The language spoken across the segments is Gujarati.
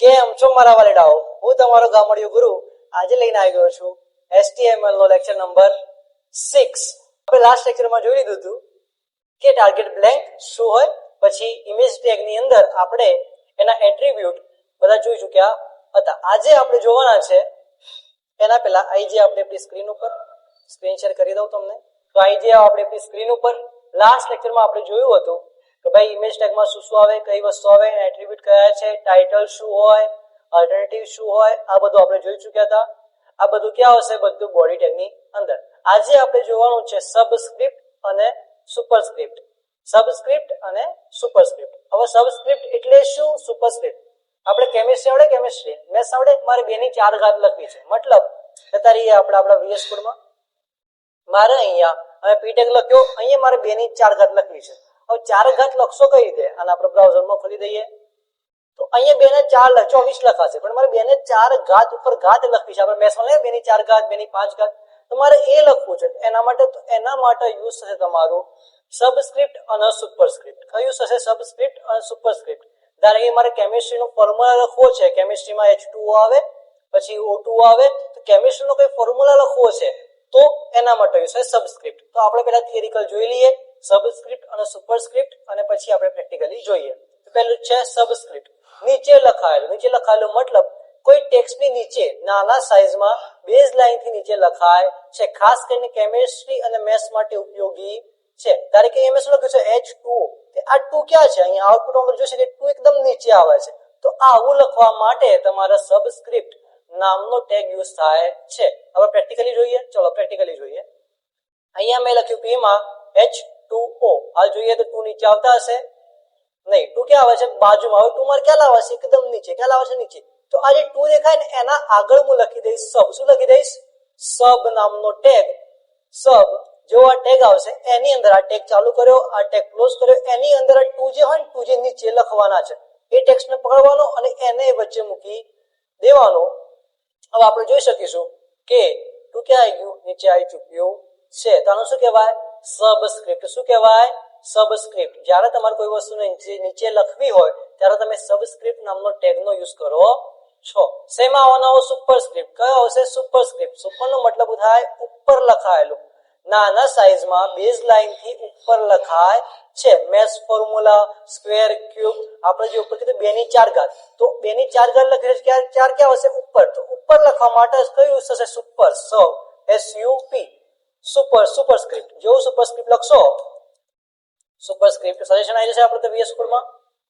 કેમ છો મારા વાલીડાઓ? હું તમારો ગામડિયો ગુરુ આજે લઈને આવી ગયો છું એસટીએમએલ નો લેક્ચર નંબર સિક્સ આપણે લાસ્ટ લેક્ચરમાં જોઈ લીધું હતું કે ટાર્ગેટ બ્લેન્ક શું હોય, પછી ઇમેજ ટેગની અંદર આપણે એના એટ્રીબ્યુટ બધા જોઈ ચૂક્યા હતા. આજે આપણે જોવાના છે એના પહેલા જે આપણે આપણી સ્ક્રીન ઉપર સ્ક્રીન શેર કરી દઉં તમને. તો જે આપણે આપણી સ્ક્રીન ઉપર લાસ્ટ લેક્ચરમાં આપણે જોયું હતું કે ભાઈ ઇમેજ ટેગમાં શું શું આવે, કઈ વસ્તુ આવે એટ્રીબ્યુટ કયા છે ટાઇટલ શું હોય અલ્ટરનેટિવ શું હોય, આ બધું આપણે જોઈ ચૂક્યા હતા. આ બધું ક્યાં હશે? બધું બોડી ટેગની અંદર. આજે આપણે જોવાનું છે સબસ્ક્રિપ્ટ અને સુપરસ્ક્રિપ્ટ સબસ્ક્રિપ્ટ અને સુપરસ્ક્રિપ્ટ હવે સબસ્ક્રિપ્ટ એટલે શું? સુપરસ્ક્રિપ્ટ આપણે કેમિસ્ટ્રી આવડે? કેમિસ્ટ્રી મેથ્સ આવડે? મારે બે ની ચાર ઘાત લખવી છે. મતલબ તારી આપણે આપણા વીએસ કોડમાં મારે અહીંયા, હવે પીટેક લખ્યો, અહીંયા મારે બે ની ચાર ઘાત લખવી છે. હવે ચાર ઘાત લખશો કઈ રીતે? અને આપણે બ્રાઉઝરમાં ખોલી દઈએ. તો અહીંયા બે ને ચાર ચોવીસ લખાશે, પણ મારે બે ને ચાર ઘાત ઉપર ઘાત લખવી છે. આપણે મેથ્સમાં લઈએ બે ની ચાર ઘાત બે ની પાંચ ઘાત. મારે એ લખવું છે. એના માટે એના માટે યુઝ થશે તમારું સબસ્ક્રિપ્ટ અને સુપરસ્ક્રિપ્ટ કયું થશે? સબસ્ક્રિપ્ટ અને સુપરસ્ક્રિપ્ટ ધારે કે મારે કેમિસ્ટ્રીનો ફોર્મ્યુલા લખવો છે. કેમિસ્ટ્રીમાં એચ આવે, પછી O2 આવે, તો કેમિસ્ટ્રીનો કોઈ ફોર્મ્યુલા લખવો છે, તો એના માટે યુઝ થાય સબસ્ક્રિપ્ટ તો આપણે પહેલા થિયરિકલ જોઈ લઈએ. સબસ્ક્રિપ્ટ અને સુપરસ્ક્રિપ્ટ અને પછી આપણે પ્રેક્ટિકલી જોઈએ. પહેલું છે સબસ્ક્રિપ્ટ નીચે લખાયેલું. નીચે લખાયેલું મતલબ કોઈ ટેક્સ્ટની નીચે, નાના સાઈઝમાં બેઝ લાઇનથી નીચે લખાય છે. ખાસ કરીને કેમેસ્ટ્રી અને મેથ્સ માટે ઉપયોગી છે. ધારે કે એમ શું લખ્યું છે? એચ ટુ આ ટુ ક્યાં છે? અહીંયા આઉટપુટ નંબર જોશે કે ટુ એકદમ નીચે આવે છે. તો આવું લખવા માટે તમારે સબસ્ક્રિપ્ટ નામનો ટેગ યુઝ થાય છે. હવે પ્રેક્ટિકલી જોઈએ. ચલો પ્રેક્ટિકલી જોઈએ. અહીંયા મેં લખ્યું પી માં એચ ટુ ઓ હાલ જોઈએ તો ટુ નીચે આવતા હશે? નહીં ટુ ક્યાં આવે છે? બાજુમાં. આવે ટુ મારે ક્યાં લાવે છે? એકદમ નીચે. ક્યાં લાવે છે? નીચે. તો આ જે ટુ દેખાય ને, એના આગળ હું લખી દઈશ સબ શું લખી દઈશ? સબ નામનો ટેગ સબ જેવો આ ટેગ આવશે, એની અંદર આ ટેગ ચાલુ કર્યો, આ ટેગ ક્લોઝ કર્યો, એની અંદર આ ટુ જે હોય ને ટુ જે નીચે લખવાના છે. એ ટેક્સ્ટને પકડવાનો અને એને વચ્ચે મૂકી દેવાનો. હવે આપણે જોઈ શકીશું કે ટુ ક્યાં આવી ગયું? નીચે આવી ચૂક્યું છે. તો આનું શું કહેવાય? સબસ્ક્રિપ્ટ શું કહેવાય? સબસ્ક્રિપ્ટ જ્યારે તમારે કોઈ વસ્તુને નીચે લખવી હોય, ત્યારે તમે સબસ્ક્રિપ્ટ નામનો ટેગનો યુઝ કરો. છો. સેમા આવવાનો સુપરસ્ક્રિપ્ટ કયો આવશે સુપરસ્ક્રિપ્ટ સુપરનો મતલબ થાય ઉપર લખાયેલું. નાના સાઈઝમાં બેઝ લાઈનથી ઉપર લખાય છે. મેસ ફોર્મ્યુલા સ્ક્વેર ક્યુબ આપણે જે ઉપર કીધું બે ની ચાર ઘાત, તો બે ની ચાર ઘાત લખી છે, ચાર ક્યાં હશે ઉપર. તો ઉપર લખવા માટે કયું થશે? સુપર સ S U P super superscript જેવું સુપરસ્ક્રિપ્ટ લખશો સુપરસ્ક્રિપ્ટ સજેશન આવી જશે આપણે તો વીએસ કોડમાં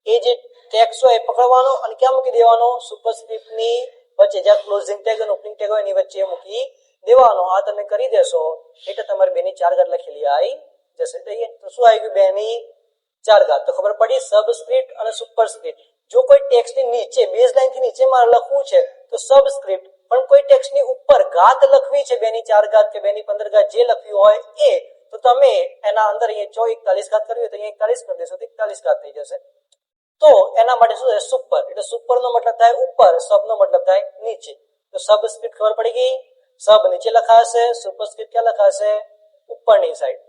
એ જે ટેક્સ હોય એ પકડવાનો અને ક્યાં મૂકી દેવાનો? સુપરસ્ક્રિપ્ટની વચ્ચે, જ્યાં ક્લોઝિંગ ટેગ અને ઓપનિંગ ટેગ હોય એની વચ્ચે મૂકી દેવાનો. આ તમે કરી દેશો, એટલે તમારે બેની ચાર ઘાત લખેલી આવી જશે. તો શું આવી ગયું? બેની ચાર ઘાત. તો ખબર પડી સબસ્ક્રિપ્ટ અને સુપરસ્ક્રિપ્ટ જો કોઈ ટેક્સની નીચે બેઝ લાઇનથી નીચે મારે લખવું છે, તો સબસ્ક્રિપ્ટ પણ કોઈ ટેક્સ્ટની ઉપર ઘાત લખવી છે, બેની ચાર ઘાત કે બેની પંદર ઘાત જે લખ્યું હોય એ, તો તમે એના અંદર અહીંયા ચો એકતાલીસ ઘાત કરવી હોય તો અહીંયા એકતાલીસ કરી દેશો, તો એકતાલીસ ઘાત થઈ જશે. તો એના માટે શું છે સુપર એટલે સુપર નો મતલબ થાય ઉપર સબ નો મતલબ થાય નીચે. તો સબસ્ક્રિપ્ટ ખબર પડી ગઈ? સબ નીચે લખાશે સુપરસ્ક્રિપ્ટ ક્યાં લખાશે? ઉપરની સાઈડ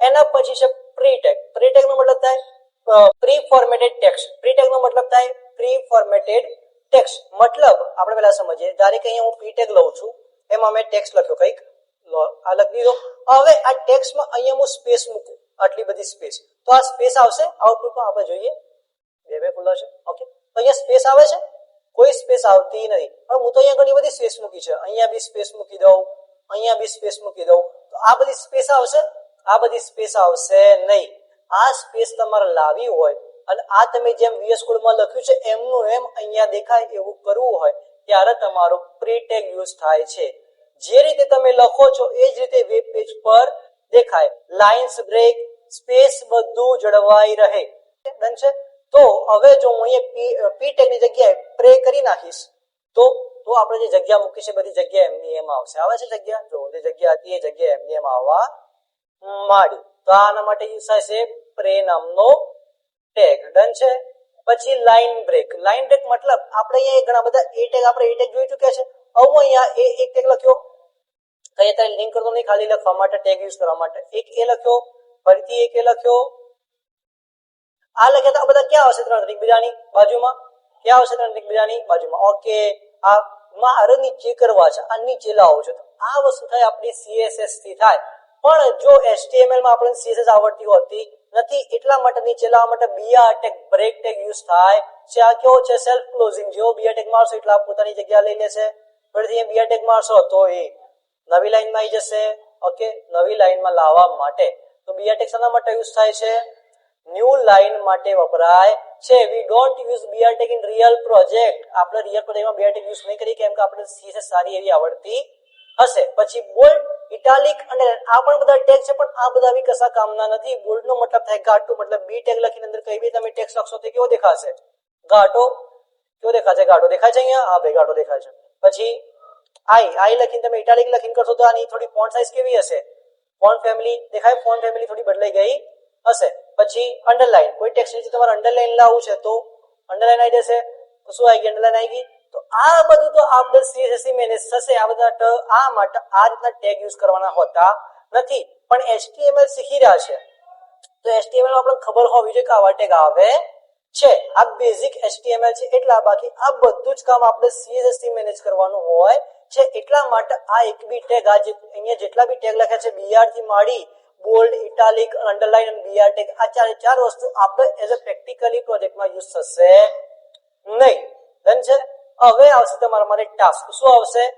એના પછી છે પ્રીટેગ પ્રીટેગ નો મતલબ થાય pre formatted text pre tag નો મતલબ થાય પ્રી ફોર્મેટેડ ટેક્સ્ટ મતલબ આપણે પેલા સમજીએ. ધારે કે અહીંયા હું પીટેક લઉં છું, એમાં મેં ટેક્સ લખ્યો, કંઈક? આ લખી દીધો. હવે આ ટેક્સમાં અહીંયા હું સ્પેસ મૂકું, આટલી બધી સ્પેસ તો આ સ્પેસ આવશે. આઉટપુટમાં આપણે જોઈએ. બે બે ખુલ્લા છે ઓકે તો અહીંયા સ્પેસ આવે છે? કોઈ સ્પેસ આવતી નથી. પણ હું તો અહીંયા ઘણી બધી સ્પેસ મૂકી છે. અહીંયા બી સ્પેસ મૂકી દઉં. અહીંયા બી સ્પેસ મૂકી દઉં. તો આ બધી સ્પેસ આવશે? આ બધી સ્પેસ આવશે નહીં. આ સ્પેસ તમારે લાવી હોય અને આ તમે જેમ વીએસ કોડમાં લખ્યું છે, એમનું એમ અહીંયા દેખાય એવું કરવું હોય, ત્યારે તમારો પ્રીટેગ યુઝ થાય છે. જે રીતે તમે લખો છો, એ જ રીતે વેબ પેજ પર દેખાય. લાઇન્સ બ્રેક સ્પેસ બધું જળવાઈ રહે. ડન છે? તો હવે જો હું અહીંયા પી ટેગની જગ્યાએ પ્રે કરી નાખીશ, તો તો આપણે જે જગ્યા મૂકી છે, બધી જગ્યા એમની એમ આવશે. આવે છે જગ્યા? જો, જે જગ્યા હતી એ જગ્યા એમની એમ આવવા માંડી. તો આના માટે યુઝ છે પ્રે નામનો ટેગ ડન છે. પછી લાઇન બ્રેક લાઇન બ્રેક મતલબ આપણે અહીંયા ઘણા બધા એ ટેગ આપણે એ ટેગ જોઈ ચૂક્યા છે. હવે અહીંયા એ એક ટેગ લખ્યો. કઈ અત્યારે લિંક કરતો નહીં, ખાલી લખવા માટે ટેગ યુઝ કરવા માટે. એક એ લખ્યો, ફરીથી એક એ લખ્યો. આ લખ્યા તો આ બધા ક્યાં આવશે ત્રણ એકબીજાની બાજુમાં. ક્યાં આવશે ત્રણ એકબીજાની બાજુમાં. ઓકે આ મારે નીચે કરવા છે. આ નીચે લાવો છો આ વસ્તુ થાય આપણી સીએસએસથી થાય. પણ જો એચટીએમએલમાં આપણને સીએસએસ આવડતી હોતી નથી, એટલા માટે નીચે લાવવા માટે BR tag break tag use થાય. છે, આ કેવો છે? સેલ્ફ ક્લોઝિંગ જેવો બીઆર ટેગ મારશો એટલે આ પોતાની જગ્યા લઈ લેશે. ફરીથી બીઆર ટેગ મારશો તો એ નવી લાઈનમાં આવી જશે. ઓકે, નવી લાઈનમાં લાવવા માટે. તો બીઆર ટેગ શાના માટે યુઝ થાય છે? ન્યૂ લાઈન માટે વપરાય છે. We don't use BR tag in real project આપણે રિયલ પ્રોજેક્ટમાં બીઆર ટેગ યુઝ નહીં કરીએ કેમ કે આપણે સીએસએસ સારી એવી આવડતી હશે. પછી બોલ્ડ ઇટાલિક અને આ પણ બધા ટેગ છે, પણ આ બધા બી કશા કામના નથી. બોલ્ડ નો મતલબ થાય ઘાટું, મતલબ બી ટેગ લખીને અંદર કઈ બી તમે ટેક્સ લખશો તો કેવો દેખાશે? ઘાટો. કેવો દેખાશે? ઘાટો દેખાય છે અહીંયા? હા ભાઈ, ઘાટો દેખાય છે. પછી આઈ આઈ લખીને તમે ઇટાલિક લખીને કરશો તો આની થોડી ફોન્ટ સાઇઝ કેવી હશે? ફોન્ટ ફેમિલી દેખાય? ફોન્ટ ફેમિલી થોડી બદલાઈ ગઈ હશે. પછી અંડરલાઈન કોઈ ટેક્સ્ટ નીચે તમારે અંડરલાઈન લાવવું છે તો અંડરલાઈન આવી જશે. તો શું આવી ગઈ? અંડરલાઈન આવી ગઈ? તો આ બધું તો આપણે સીએસએસસી મેનેજ થશે. આ બધા આ માટે આ રીતના ટેગ યુઝ કરવાના હોતા નથી. પણ એચટીએમએલ શીખી રહ્યા છે. તો એચટીએમએલ આપણે ખબર હોવી જોઈએ કે આવા ટેગ આવે છે. આ બેઝિક એચટીએમએલ છે. એટલા બાકી આ બધું જ કામ આપણે સીએસએસસી મેનેજ કરવાનું હોય છે. એટલા માટે આ એક બી ટેગ આ જે અહીંયા જેટલા બી ટેગ લખ્યા છે બીઆરથી માંડી બોલ્ડ ઇટાલિક અંડરલાઇન અને બીઆર ટેગ આ ચારે ચાર વસ્તુ આપણે એઝ અ પ્રેક્ટિકલી પ્રોજેક્ટમાં યુઝ થશે નહીં. ડન છે? હવે આવશે તમારા માટે ટાસ્ક. શું આવશે?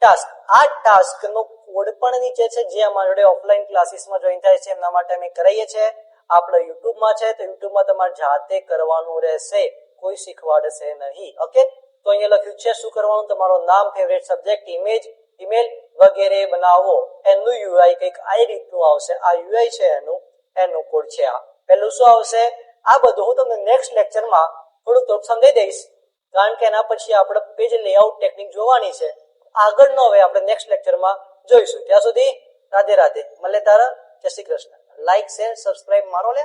ટાસ્ક. આ ટાસ્ક નો કોડ પણ નીચે છે, જે અમારા જોડે ઓફલાઈન ક્લાસીસમાં જોઈન થાય છે, એમના માટે અમે કરાવીએ છીએ. આપણે યુટ્યુબમાં છે, તો યુટ્યુબમાં તમારે જાતે કરવાનું રહેશે. કોઈ શીખવાડશે નહીં. ઓકે તો અહીંયા લખ્યું છે, શું કરવાનું? તમારું નામ ફેવરેટ સબ્જેક્ટ ઇમેજ ઈમેલ વગેરે બનાવો. એનું યુઆઈ કંઈક આ રીતનું આવશે. આ યુઆઈ છે એનું. એનો કોડ છે આ. પહેલું શું આવશે? આ બધું હું તમને નેક્સ્ટ લેક્ચરમાં થોડુંક થોડુંક સમજાઈ દઈશ. કારણ કે એના પછી આપણે પેજ લેઆઉટ ટેકનિક જોવાની છે. આગળનો હવે આપણે નેક્સ્ટ લેક્ચરમાં જોઈશું. ત્યાં સુધી રાધે રાધે. મળે તારા. જય Shri Krishna. Like share subscribe મારો લે.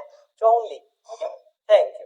Okay thank you